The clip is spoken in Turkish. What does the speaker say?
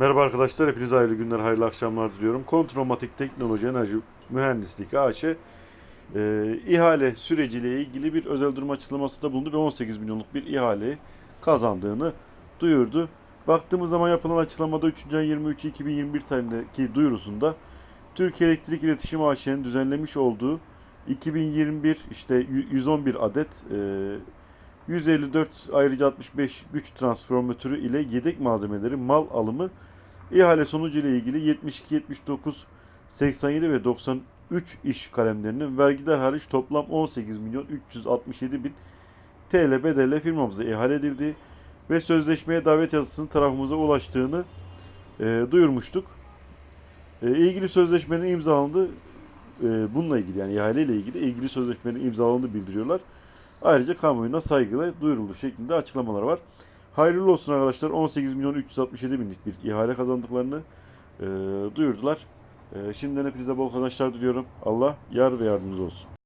Merhaba arkadaşlar, hepinize hayırlı günler, hayırlı akşamlar diliyorum. Kontromatik Teknoloji Enerji Mühendislik AŞ e, ihale süreciyle ilgili bir özel durum açıklamasında bulundu ve 18 milyonluk bir ihale kazandığını duyurdu. Baktığımız zaman yapılan açıklamada 3. ay 23 2021 tarihindeki duyurusunda Türkiye Elektrik İletişim AŞ'nin düzenlemiş olduğu 2021 işte 111 adet e, 154 ayrıca 65 güç transformatörü ile yedek malzemeleri mal alımı ihale sonucu ile ilgili 72, 79, 87 ve 93 iş kalemlerinin vergiler hariç toplam 18 milyon 367 bin TL bedelle firmamıza ihale edildi ve sözleşmeye davet yazısının tarafımıza ulaştığını e, duyurmuştuk. E, ilgili sözleşmenin imzalandığı e, bununla ilgili yani ihale ile ilgili ilgili sözleşmenin imzalandığını bildiriyorlar. Ayrıca kamuoyuna saygıyla duyurulur şeklinde açıklamalar var. Hayırlı olsun arkadaşlar 18 milyon 367 binlik bir ihale kazandıklarını e, duyurdular. E, şimdiden hepinize bol kazançlar diliyorum. Allah yar ve yardımcınız olsun.